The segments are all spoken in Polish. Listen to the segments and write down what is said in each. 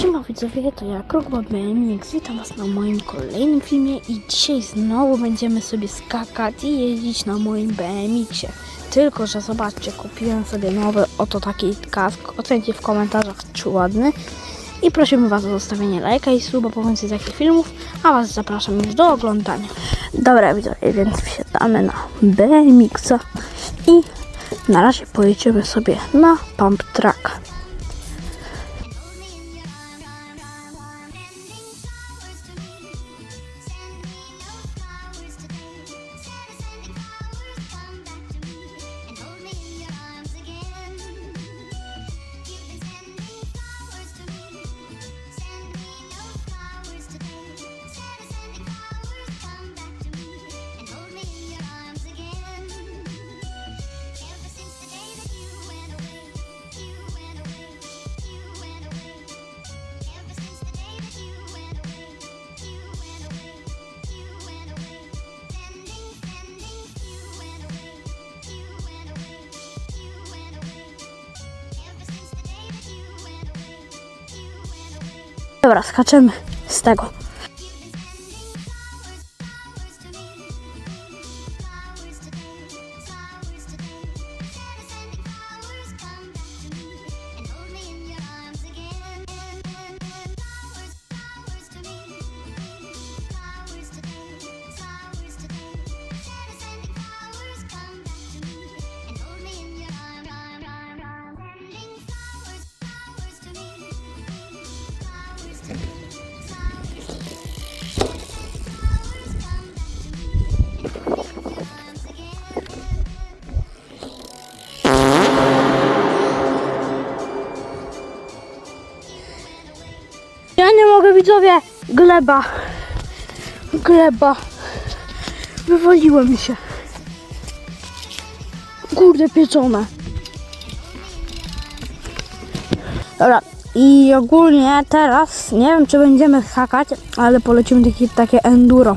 Siema widzowie, to ja Krugba BMX, witam was na moim kolejnym filmie i dzisiaj znowu będziemy sobie skakać i jeździć na moim BMX-ie. Tylko, że zobaczcie, kupiłem sobie nowy oto taki kask, ocencie w komentarzach czy ładny i prosimy was o zostawienie lajka i suba po więcej takich filmów, a was zapraszam już do oglądania. Dobra widzowie, więc wsiadamy na BMX-a i na razie pojedziemy sobie na pump track. Dobra, skaczemy z tego. Widzowie, gleba, gleba, wywaliło mi się. Kurde pieczone. Dobra, i ogólnie teraz, nie wiem czy będziemy skakać, ale polecimy takie, takie enduro.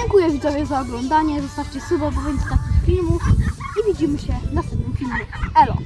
Dziękuję widzowie za oglądanie, zostawcie suba po więcej takich filmów i widzimy się w następnym filmie. Elo!